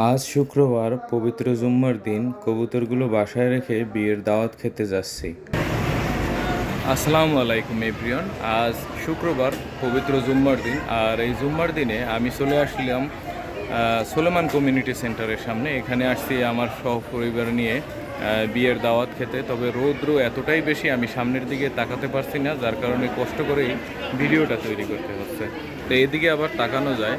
আজ শুক্রবার পবিত্র জুম্মার দিন, কবুতরগুলো বাসায় রেখে বিয়ের দাওয়াত খেতে যাচ্ছি। আসসালামু আলাইকুম এভরিওন আজ শুক্রবার পবিত্র জুম্মার দিন, আর এই জুম্মার দিনে আমি চলে আসলাম সোলেমান কমিউনিটি সেন্টারের সামনে। এখানে আসছি আমার সহপরিবার নিয়ে বিয়ের দাওয়াত খেতে। তবে রৌদ্র এতটাই বেশি, আমি সামনের দিকে তাকাতে পারছি না, যার কারণে কষ্ট করেই ভিডিওটা তৈরি করতে হচ্ছে। তো এদিকে আবার তাকানো যায়।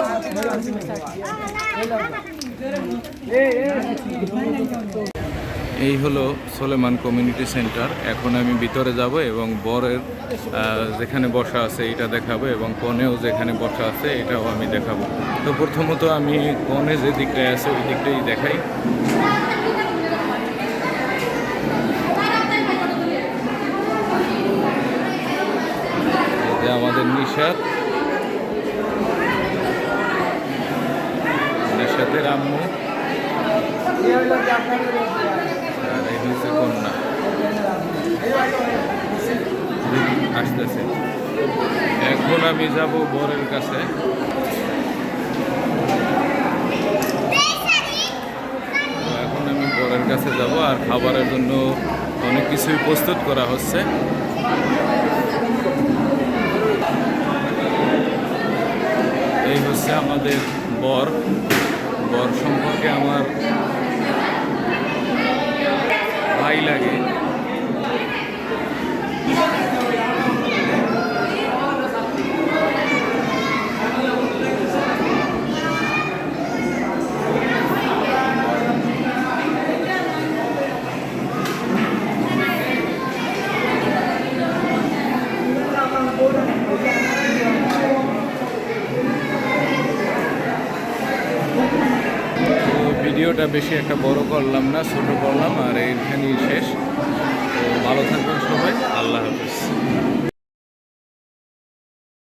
এই হলো সোলেমান কমিউনিটি সেন্টার। এখন আমি ভিতরে যাব এবং বরের যেখানে বসা আছে এটা দেখাবো এবং কনেও যেখানে বসা আছে এটাও আমি দেখাবো। তো প্রথমত আমি কনে যে দিকটায় আছে ওই দিকটাই দেখাই। আমাদের নিশাদ নিশাদের আম্মু। আর এই হচ্ছে কন্যা আসতেছে। এখন আমি যাব বরের কাছে। এখন আমি বরের কাছে যাব আর খাবারের জন্য অনেক কিছুই প্রস্তুত করা হচ্ছে। এই হচ্ছে আমাদের বর। বর সম্পর্কে আমার ভাই লাগে তো ভিডিওটা বেশি একটা বড় করলাম না, ছোট করলাম, আর এইখানেই শেষ। তো ভালো থাকবেন সবাই, আল্লাহ হাফিজ।